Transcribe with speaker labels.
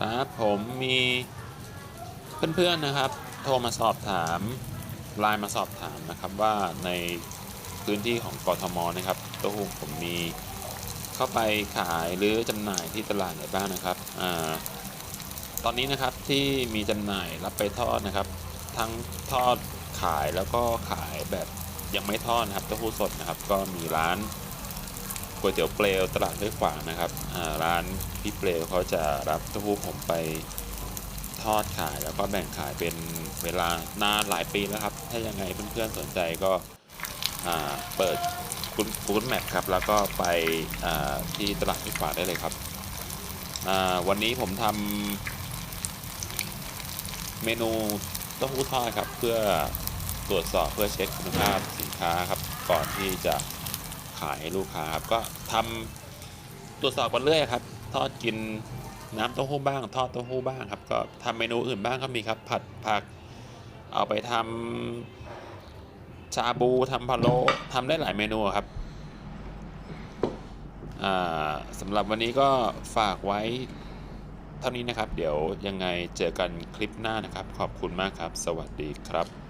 Speaker 1: ครับผมมีเพื่อนๆนะครับ โทรมาสอบถามไลน์มาสอบถามนะครับว่าในพื้นที่ของกทมนะครับเต้าหู้ผมมีเข้าไปขายหรือจำหน่ายที่ตลาดไหนบ้างนะครับอาตอนนี้นะครับที่มีจำหน่ายรับไปทอดนะครับ ทั้งทอดขายแล้วก็ขายแบบยังไม่ทอดนะครับเต้าหู้สดนะครับ ก็มีร้าน ก๋วยเตี๋ยวเปลวตลาดห้วยขวางนะครับร้านพี่เปลวเขาจะรับเต้าหู้ผมไปทอดขายแล้วก็แบ่งขายเป็นเวลานานหลายปีแล้วครับ ถ้ายังไงเพื่อนๆสนใจก็เปิดกู๊ดแมปครับ แล้วก็ไปที่ตลาดห้วยขวางได้เลยครับวันนี้ผมทำเมนูเต้าหู้ทอดครับ เพื่อตรวจสอบเพื่อเช็คคุณภาพสินค้าครับ ก่อนที่จะ ขายให้ลูกค้าครับก็ทำตรวจสอบกันเรื่อยครับ ทอดกินน้ำเต้าหู้บ้าง ทอดเต้าหู้บ้างครับ ก็ทำเมนูอื่นบ้างก็มีครับ ผัดผัก เอาไปทำชาบูทำพะโล้ทำได้หลายเมนูครับอ่าสำหรับวันนี้ก็ฝากไว้เท่านี้นะครับ เดี๋ยวยังไงเจอกันคลิปหน้านะครับ ขอบคุณมากครับ สวัสดีครับ